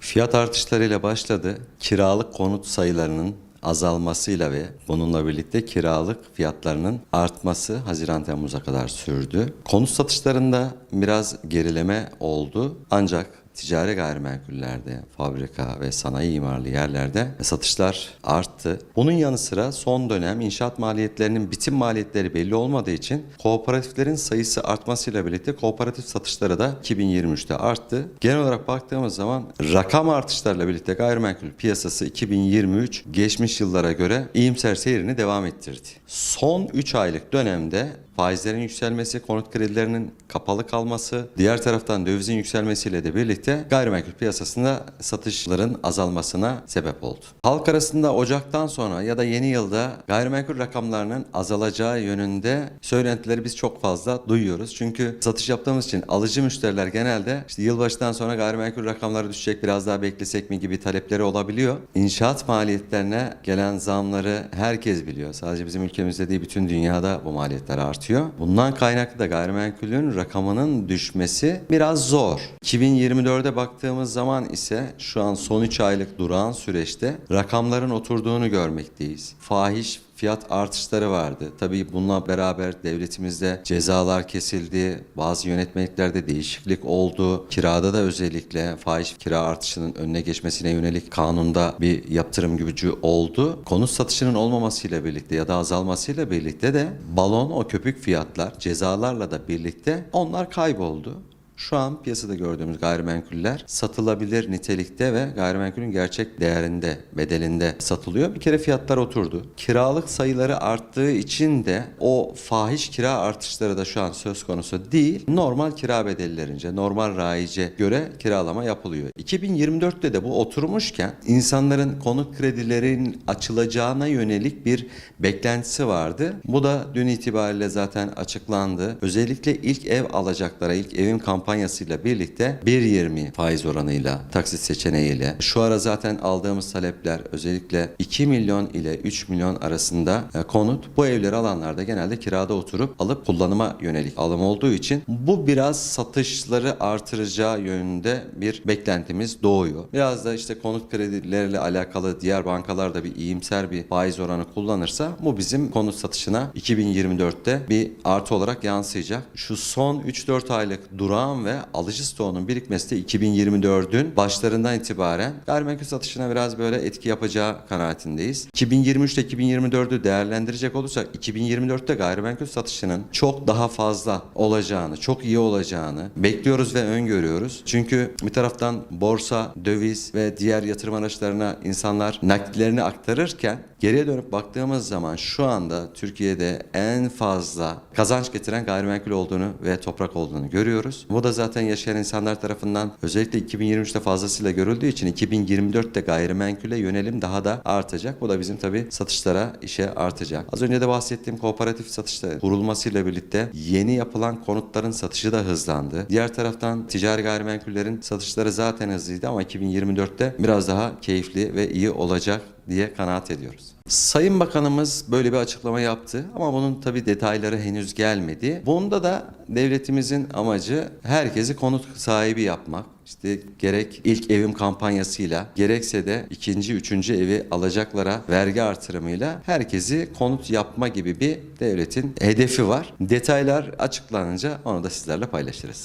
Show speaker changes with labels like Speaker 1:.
Speaker 1: Fiyat artışlarıyla başladı. Kiralık konut sayılarının azalmasıyla ve bununla birlikte kiralık fiyatlarının artması Haziran Temmuz'a kadar sürdü. Konut satışlarında biraz gerileme oldu. Ancak ticari gayrimenkullerde, fabrika ve sanayi imarlı yerlerde satışlar arttı. Bunun yanı sıra son dönem inşaat maliyetlerinin bitim maliyetleri belli olmadığı için kooperatiflerin sayısı artmasıyla birlikte kooperatif satışları da 2023'te arttı. Genel olarak baktığımız zaman rakam artışlarla birlikte gayrimenkul piyasası 2023 geçmiş yıllara göre iyimser seyrini devam ettirdi. Son 3 aylık dönemde faizlerin yükselmesi, konut kredilerinin kapalı kalması, diğer taraftan dövizin yükselmesiyle de birlikte gayrimenkul piyasasında satışların azalmasına sebep oldu. Halk arasında Ocak'tan sonra ya da yeni yılda gayrimenkul rakamlarının azalacağı yönünde söylentileri biz çok fazla duyuyoruz. Çünkü satış yaptığımız için alıcı müşteriler genelde işte yılbaşından sonra gayrimenkul rakamları düşecek biraz daha beklesek mi gibi talepleri olabiliyor. İnşaat maliyetlerine gelen zamları herkes biliyor. Sadece bizim ülkemizde değil bütün dünyada bu maliyetler artıyor. Bundan kaynaklı da gayrimenkulün rakamının düşmesi biraz zor. 2024'e baktığımız zaman ise şu an son 3 aylık durağan süreçte rakamların oturduğunu görmekteyiz. Fahiş fiyat artışları vardı. Tabii bununla beraber devletimizde cezalar kesildi. Bazı yönetmeliklerde değişiklik oldu. Kirada da özellikle fahiş kira artışının önüne geçmesine yönelik kanunda bir yaptırım gücü oldu. Konut satışının olmamasıyla birlikte ya da azalmasıyla birlikte de balon o köpük fiyatlar cezalarla da birlikte onlar kayboldu. Şu an piyasada gördüğümüz gayrimenkuller satılabilir nitelikte ve gayrimenkulün gerçek değerinde, bedelinde satılıyor. Bir kere fiyatlar oturdu. Kiralık sayıları arttığı için de o fahiş kira artışları da şu an söz konusu değil. Normal kira bedellerince, normal raice göre kiralama yapılıyor. 2024'te de bu oturmuşken insanların konut kredilerinin açılacağına yönelik bir beklentisi vardı. Bu da dün itibariyle zaten açıklandı. Özellikle ilk ev alacaklara, ilk evin kampanyasıyla birlikte 1.20 faiz oranıyla, taksit seçeneğiyle şu ara zaten aldığımız talepler özellikle 2 milyon ile 3 milyon arasında e, konut bu evleri alanlarda genelde kirada oturup alıp kullanıma yönelik alım olduğu için bu biraz satışları artıracağı yönünde bir beklentimiz doğuyor. Biraz da işte konut kredileriyle alakalı diğer bankalar da bir iyimser bir faiz oranı kullanırsa bu bizim konut satışına 2024'te bir artı olarak yansıyacak. Şu son 3-4 aylık durağan ve alıcı stoğunun birikmesi de 2024'ün başlarından itibaren gayrimenkul satışına biraz böyle etki yapacağı kanaatindeyiz. 2023'te 2024'ü değerlendirecek olursak 2024'te gayrimenkul satışının çok daha fazla olacağını, çok iyi olacağını bekliyoruz ve öngörüyoruz. Çünkü bir taraftan borsa, döviz ve diğer yatırım araçlarına insanlar nakitlerini aktarırken geriye dönüp baktığımız zaman şu anda Türkiye'de en fazla kazanç getiren gayrimenkul olduğunu ve toprak olduğunu görüyoruz. Bu da zaten yaşayan insanlar tarafından özellikle 2023'te fazlasıyla görüldüğü için 2024'te gayrimenkule yönelim daha da artacak. Bu da bizim tabii satışlara işe artacak. Az önce de bahsettiğim kooperatif satışta kurulmasıyla birlikte yeni yapılan konutların satışı da hızlandı. Diğer taraftan ticari gayrimenkullerin satışları zaten hızlıydı ama 2024'te biraz daha keyifli ve iyi olacak diye kanaat ediyoruz. Sayın Bakanımız böyle bir açıklama yaptı ama bunun tabi detayları henüz gelmedi. Bunda da devletimizin amacı herkesi konut sahibi yapmak. İşte gerek ilk evim kampanyasıyla gerekse de ikinci, üçüncü evi alacaklara vergi artırımıyla herkesi konut yapma gibi bir devletin hedefi var. Detaylar açıklanınca onu da sizlerle paylaşırız.